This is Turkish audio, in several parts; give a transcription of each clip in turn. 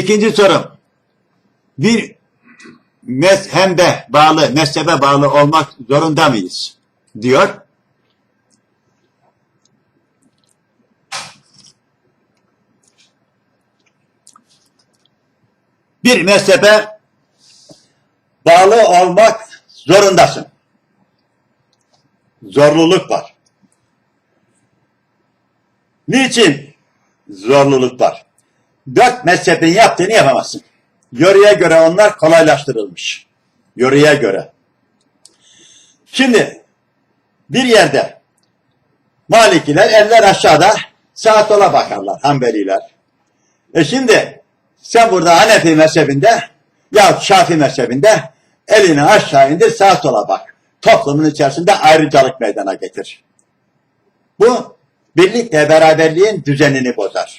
İkinci sorum. Bir mezhembe bağlı, mezhebe bağlı olmak zorunda mıyız? Diyor. Bir mezhebe bağlı olmak zorundasın. Zorluluk var. Niçin zorluluk var? Dört mezhebin yaptığını yapamazsın. Yöreye göre onlar kolaylaştırılmış. Yöreye göre. Şimdi bir yerde Malikiler eller aşağıda sağa sola bakarlar Hanbeliler. E şimdi sen burada Hanefi mezhebinde ya Şafi mezhebinde elini aşağı indir sağa sola bak. Toplumun içerisinde ayrıcalık meydana getir. Bu birlik ve beraberliğin düzenini bozar.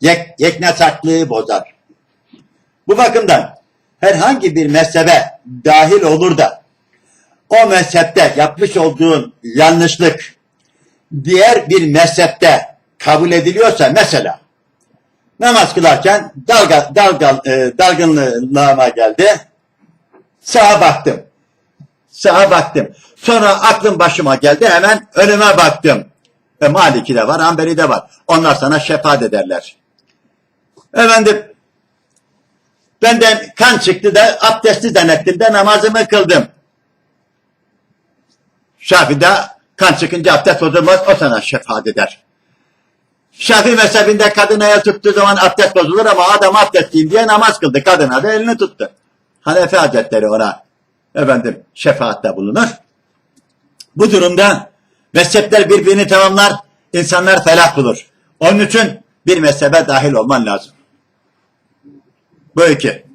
Yek, yeknesaklığı bozar. Bu bakımdan herhangi bir mezhebe dahil olur da o mezhepte yapmış olduğun yanlışlık diğer bir mezhepte kabul ediliyorsa mesela namaz kılarken dalga, dalga, e, dalgınlığıma geldi. Sağa baktım. Sağa baktım. Sonra aklım başıma geldi. Hemen önüme baktım. E, Maliki de var, Hanbeli de var. Onlar sana şefaat ederler. Efendim benden kan çıktı da abdesti zannettim de namazımı kıldım. Şafi'de kan çıkınca abdest bozulmaz, o sana şefaat eder. Şafii mezhebinde kadın el tuttuğu zaman abdest bozulur ama adam abdestliyim diye namaz kıldı. Kadına da elini tuttu. Hanefi Hazretleri ona efendim şefaatte bulunur. Bu durumda mezhepler birbirini tamamlar, insanlar felah bulur. Onun için bir mezhebe dahil olman lazım. İki.